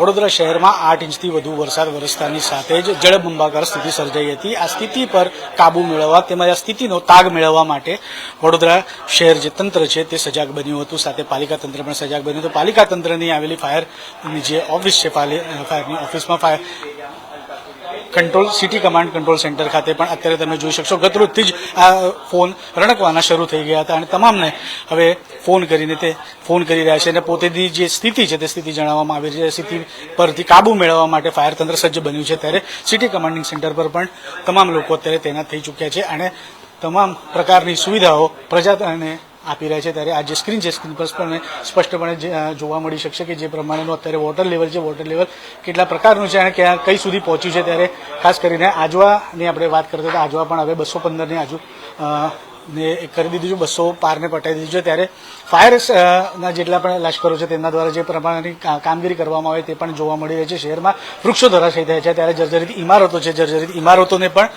વડોદરા શહેરમાં આઠ ઇંચથી વધુ વરસાદ વરસતાની સાથે જ જળબંબાકાર સ્થિતિ સર્જાઈ હતી. આ સ્થિતિ પર કાબુ મેળવવા તેમજ આ સ્થિતિનો તાગ મેળવવા માટે વડોદરા શહેર જે તંત્ર છે તે સજાગ બન્યું હતું. સાથે પાલિકા તંત્ર પણ સજાગ બન્યું હતું. પાલિકા તંત્રની આવેલી ફાયરની જે ઓફિસ છે ફાયરની ઓફિસમાં fire control city command control centre ખાતે પણ અત્યારે તમે જોઈ શકશો. ગતરોજથી જ આ ફોન રણકવાના શરૂ થઈ ગયા હતા અને તમામને હવે ફોન કરીને તે ફોન કરી રહ્યા છે અને પોતેની જે સ્થિતિ છે તે સ્થિતિ જણાવવામાં આવી રહી છે. સ્થિતિ પરથી કાબુ મેળવવા માટે ફાયર તંત્ર સજ્જ બન્યું છે. ત્યારે સિટી કમાન્ડિંગ સેન્ટર પર પણ તમામ લોકો અત્યારે તૈનાત થઈ ચૂક્યા છે અને તમામ પ્રકારની સુવિધાઓ પ્રજાને આપી રહ્યા છે, ત્યારે આ જે સ્ક્રીન છે સ્ક્રીન પર પણ સ્પષ્ટપણે જોવા મળી શકશે કે જે પ્રમાણેનું અત્યારે વોટર લેવલ છે વોટર લેવલ કેટલા પ્રકારનું છે અને ક્યાં, કઈ સુધી પહોંચ્યું છે ત્યારે ખાસ કરીને આજવાની આપણે વાત કરતા હતા, આજવા પણ હવે બસો પંદરની આજુ ને કરી દીધું છે, બસો પારને પટાવી દીધું છે, ત્યારે ફાયર ના જેટલા પણ લશ્કરો છે, તેમના દ્વારા જે પ્રમાણેની કામગીરી કરવામાં આવે તે પણ જોવા મળી રહી છે, શહેરમાં વૃક્ષો ધરાશયી થયા છે, ત્યારે જર્જરિત ઇમારતો છે, જર્જરિત ઇમારતોને પણ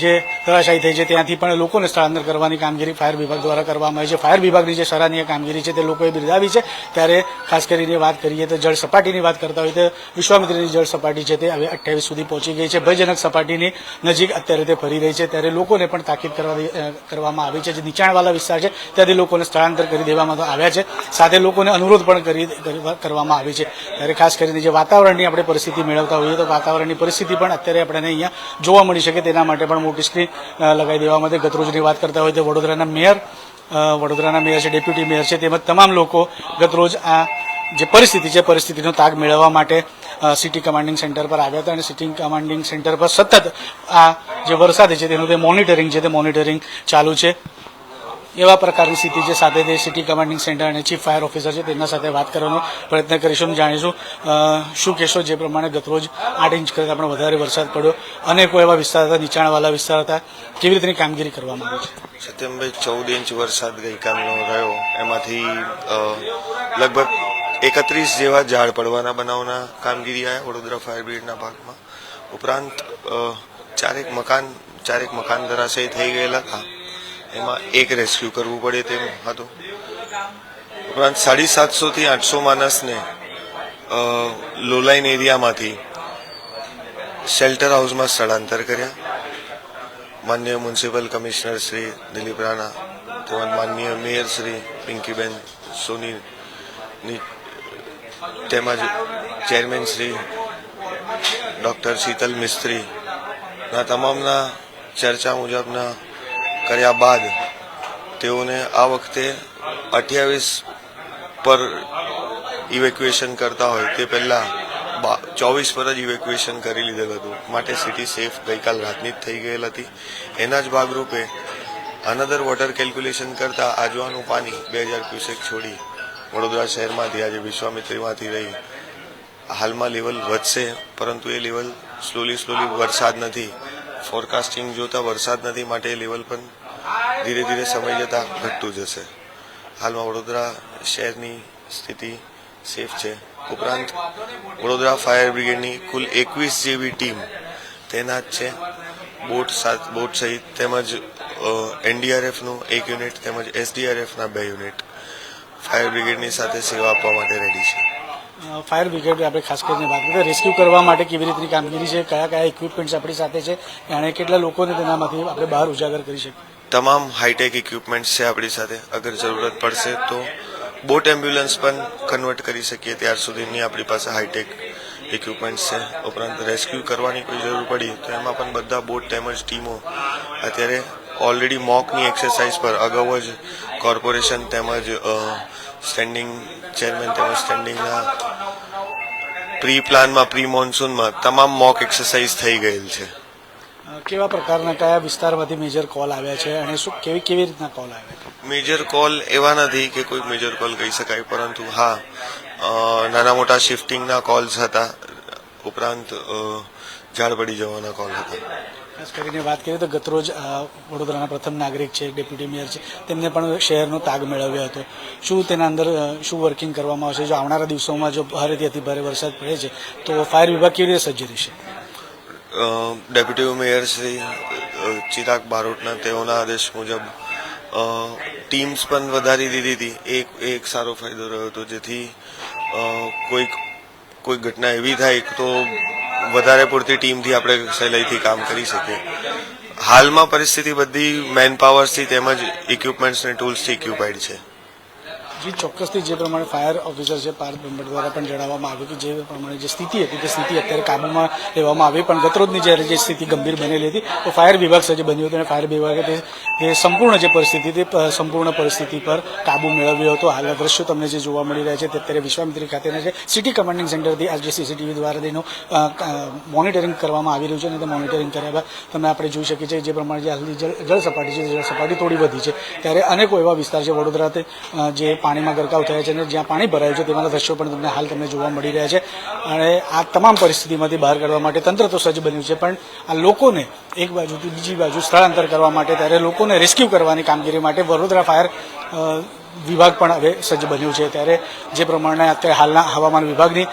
જે ધરાશાયી થઈ છે, ત્યાંથી પણ લોકોને સ્થળાંતર કરવાની કામગીરી ફાયર વિભાગ દ્વારા કરવામાં આવી છે. ફાયર વિભાગની જે સરાહનીય કામગીરી છે, તે લોકોએ બિરદાવી છે. ત્યારે ખાસ કરીને વાત કરીએ તો જળ સપાટીની વાત કરતા હોય તો વિશ્વામિત્રીની જળ સપાટી છે, તે હવે અઠ્યાવીસ સુધી પહોંચી ગઈ છે. ભયજનક સપાટીની નજીક અત્યારે તે ફરી રહી છે. ત્યારે લોકોને પણ તાકીદ કરવા કરવામાં આવી છે. જે નીચાણવાળા વિસ્તાર છે, ત્યાંથી લોકોને સ્થળાંતર કરી દેવામાં આવ્યા છે. સાથે લોકોને અનુરોધ પણ કરી- કરવામાં આવી છે. ત્યારે ખાસ કરીને જે વાતાવરણની આપણે પરિસ્થિતિ મેળવતા હોઈએ તો વાતાવરણની પરિસ્થિતિ પણ અત્યારે આપણને અહીંયા જોવા મળી શકે. તેના માટે પણ મોટી લગાવી દેવામાં માટે ગતરોજની વાત કરતા હોય તો વડોદરાના મેયર વડોદરાના મેયર છે, ડેપ્યુટી મેયર છે, તેમજ તમામ લોકો ગતરોજ આ જે પરિસ્થિતિ છે, પરિસ્થિતિનો તાગ મેળવવા માટે સિટી કમાન્ડિંગ સેન્ટર પર આવ્યા હતા અને સિટી કમાન્ડિંગ સેન્ટર પર સતત આ જે વરસાદ છે, તેનું તે મોનિટરિંગ છે, તે મોનિટરિંગ ચાલુ છે. એવા પ્રકારની સ્થિતિ છે સાથે તે સિટી કમાન્ડિંગ સેન્ટર અને ચીફ ફાયર ઓફિસર છે, તેમના સાથે વાત કરવાનો પ્રયત્ન કરીશું જાણીશું શું કહેશો? જે પ્રમાણે ગતરોજ આઠ ઇંચ કરતાં પણ વધારે વરસાદ પડ્યો. અનેકો એવા વિસ્તાર હતા, નીચાણવાળા વિસ્તાર હતા, કેવી રીતની કામગીરી કરવામાં આવી છે? સત્યમભાઈ, ચૌદ ઇંચ વરસાદ ગઈકાલનો રહ્યો. એમાંથી લગભગ એકત્રીસ જેવા ઝાડ પડવાના બનાવના કામગીરી આવ્યા વડોદરા ફાયર બ્રિગેડના ભાગમાં. ઉપરાંત ચારેક મકાન ચારેક મકાન ધરાશયી થઈ ગયેલા હતા. એમાં એક રેસ્ક્યુ કરવું પડે તેમ હતું. ઉપરાંત સાડી સાતસોથી આઠસો માણસને લોલાઈન એરિયામાંથી શેલ્ટર હાઉસમાં સ્થળાંતર કર્યા. માન્ય મ્યુનિસિપલ કમિશનર શ્રી દિલીપ રાણા તેમજ માનનીય મેયર શ્રી પિંકીબેન સોની તેમજ ચેરમેન શ્રી ડોક્ટર શીતલ મિસ્ત્રી, ના તમામના ચર્ચા મુજબના કર્યા બાદ તેઓને આ વખતે અઠ્યાવીસ પર ઇવેક્યુએશન કરતા હોય તે પહેલા ચોવીસ પર જ ઇવેક્યુએશન કરી લીધેલ હતું. માટે સિટી સેફ ગઈકાલ રાતની જ થઈ ગયેલ હતી. એના જ ભાગરૂપે અનધર વોટર કેલ્ક્યુલેશન કરતા આજવાનું પાણી બે હજાર ક્યુસેક છોડી વડોદરા શહેરમાંથી આજે વિશ્વામિત્રીમાંથી રહી. હાલમાં લેવલ વધશે, પરંતુ એ લેવલ સ્લોલી સ્લોલી વરસાદ નથી. ફોરકાસ્ટિંગ જોતા વરસાદ નથી માટે એ લેવલ પણ ધીરે ધીરે સમય જતાં ઘટતું જશે. હાલમાં વડોદરા શહેરની સ્થિતિ સેફ છે. ઉપરાંત વડોદરા ફાયર બ્રિગેડની કુલ એકવીસ જેવી ટીમ તૈનાત છે. બોટ સાત, બોટ સહિત તેમજ એનડીઆરએફનું એક યુનિટ તેમજ એસડીઆરએફના બે યુનિટ ફાયર બ્રિગેડની સાથે સેવા આપવા માટે રેડી છે. ફાયર બ્રિગેડ આપણે ખાસ કરીને વાત કરીએ રેસ્ક્યુ કરવા માટે કેવી રીતની કામગીરી છે, કયા કયા ઇક્વિપમેન્ટ્સ આપણી સાથે છે અને કેટલા લોકોને તેનામાંથી આપણે બહાર ઉજાગર કરી શકીએ? તમામ હાઈટેક ઇક્વિપમેન્ટ્સ છે આપણી સાથે. અગર જરૂરત પડશે તો બોટ એમ્બ્યુલન્સ પણ કન્વર્ટ કરી શકીએ. ત્યાર સુધીની આપણી પાસે હાઈટેક ઇક્વિપમેન્ટ્સ છે. ઉપરાંત રેસ્ક્યુ કરવાની કોઈ જરૂર પડી તો એમાં પણ બધા બોટ તેમજ ટીમો અત્યારે ઓલરેડી મોકની એક્સરસાઇઝ પર અગાઉ જ કોર્પોરેશન તેમજ સ્ટેન્ડિંગ ચેરમેન તેમજ સ્ટેન્ડિંગના પ્રી પ્લાનમાં પ્રી મોન્સૂનમાં તમામ મોક એક્સરસાઇઝ થઈ ગયેલ છે. કેવા પ્રકારના કયા વિસ્તારમાંથી મેજર કોલ આવ્યા છે અને શું કેવી કેવી રીતના કોલ આવ્યા મેજર કોલ એવા નથી કે કોઈ મેજર કોલ કહી શકાય પરંતુ હા નાના મોટા શિફ્ટિંગના કોલ્સ હતા. ઉપરાંત ઝાડ પડી જવાના કોલ હતા. ખાસ કરીને વાત કરીએ તો ગતરોજ વડોદરાના પ્રથમ નાગરિક છે ડેપ્યુટી મેયર છે, તેમને પણ શહેરનો તાગ મેળવ્યો હતો. શું તેના અંદર શું વર્કિંગ કરવામાં આવશે? જો આવનારા દિવસોમાં જો ભારેથી અતિ ભારે વરસાદ પડે છે, તો ફાયર વિભાગ કેવી રીતે સજ્જ રહેશે? ડેપ્યુટી મેયર શ્રી ચિરાગ બારોટના તેઓના આદેશ મુજબ ટીમ્સ પણ વધારી દીધી હતી. એક એક સારો ફાયદો રહ્યો હતો. જેથી કોઈક, કોઈ ઘટના એવી થાય તો વધારે પૂરતી ટીમથી આપણે સહેલાઈથી કામ કરી શકીએ. હાલમાં પરિસ્થિતિ બધી મેન પાવર્સથી તેમજ ઇક્વિપમેન્ટ્સ અને ટૂલ્સથી ઇક્યુપાઈડ છે. જી ચોક્કસથી જે પ્રમાણે ફાયર ઓફિસર છે પાર્થ બ્રહ્મભટ્ટ દ્વારા પણ જણાવવામાં આવ્યું કે જે પ્રમાણે જે સ્થિતિ હતી, તે સ્થિતિ અત્યારે કાબૂમાં લેવામાં આવી. પણ ગતરોજની જ્યારે જે સ્થિતિ ગંભીર બનેલી હતી, તો ફાયર વિભાગ સજ્જ બન્યું હતું અને ફાયર વિભાગે તે સંપૂર્ણ જે પરિસ્થિતિ તે સંપૂર્ણ પરિસ્થિતિ પર કાબુ મેળવ્યો હતો. હાલના દ્રશ્યો તમને જે જોવા મળી રહ્યા છે, તે અત્યારે વિશ્વામિત્રી ખાતેના છે. સિટી કમાન્ડિંગ સેન્ટરથી આજે સીસીટીવી દ્વારા તેનું મોનિટરિંગ કરવામાં આવી રહ્યું છે અને તે મોનિટરિંગ કર્યા બાદ તમે આપણે જોઈ શકીએ છીએ જે પ્રમાણે જે હાલની જળ સપાટી છે જળ સપાટી થોડી વધી છે. ત્યારે અનેકો એવા વિસ્તાર છે. વડોદરા જે પાણીમાં ગરકાવ થયા છે અને જ્યાં પાણી ભરાયું છે તેમાંના દ્રશ્યો પણ તમને હાલ તમને જોવા મળી રહ્યા છે. અને આ તમામ પરિસ્થિતિમાંથી બહાર કાઢવા માટે તંત્ર તો સજ્જ બન્યું છે, પણ આ લોકોને એક બાજુથી બીજી બાજુ સ્થળાંતર કરવા માટે ત્યારે લોકોને રેસ્ક્યુ કરવાની કામગીરી માટે વડોદરા ફાયર વિભાગ પણ હવે સજ્જ બન્યું છે. ત્યારે જે પ્રમાણે અત્યારે હાલના હવામાન વિભાગની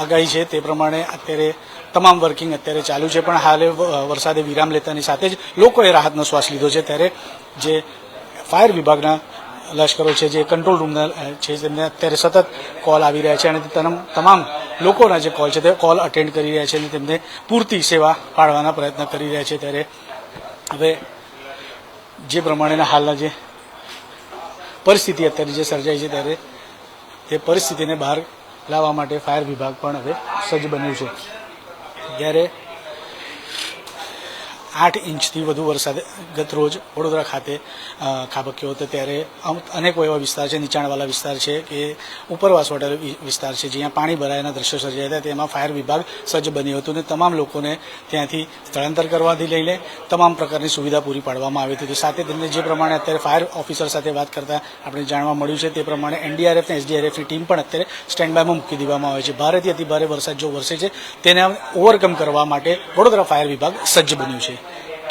આગાહી છે તે પ્રમાણે અત્યારે તમામ વર્કિંગ અત્યારે ચાલુ છે, પણ હાલે વરસાદે વિરામ લેતાની સાથે જ લોકોએ રાહતનો શ્વાસ લીધો છે. ત્યારે જે ફાયર વિભાગના લશ્કરો છે, જે કંટ્રોલ રૂમના છે તેમને અત્યારે સતત કોલ આવી રહ્યા છે અને તમામ લોકોના જે કોલ છે, તે કોલ અટેન્ડ કરી રહ્યા છે અને તેમને પૂરતી સેવા પાડવાના પ્રયત્ન કરી રહ્યા છે ત્યારે હવે જે પ્રમાણેના હાલના જે પરિસ્થિતિ અત્યારે જે સર્જાઈ છે ત્યારે તે પરિસ્થિતિને બહાર લાવવા માટે ફાયર વિભાગ પણ હવે સજ્જ બન્યું છે. જ્યારે આઠ ઇંચથી વધુ વરસાદ ગત રોજ વડોદરા ખાતે ખાબક્યો હતો. ત્યારે અનેકો એવા વિસ્તાર છે, નીચાણવાળા વિસ્તાર છે કે ઉપરવાસ વિ- વિસ્તાર છે, જ્યાં પાણી ભરાયાના દ્રશ્યો સર્જાયા હતા. તેમાં ફાયર વિભાગ સજ્જ બન્યું હતું અને તમામ લોકોને ત્યાંથી સ્થળાંતર કરવાથી લઈને તમામ પ્રકારની સુવિધા પૂરી પાડવામાં આવી હતી. સાથે તેમને જે પ્રમાણે અત્યારે ફાયર ઓફિસર સાથે વાત કરતા આપણે જાણવા મળ્યું છે, તે પ્રમાણે એનડીઆરએફ અને એસડીઆરએફની ટીમ પણ અત્યારે સ્ટેન્ડ બાયમાં મૂકી દેવામાં આવે છે. ભારેથી અતિભારે વરસાદ જો વરસે છે, તેને ઓવરકમ કરવા માટે વડોદરા ફાયર વિભાગ સજ્જ બન્યું છે.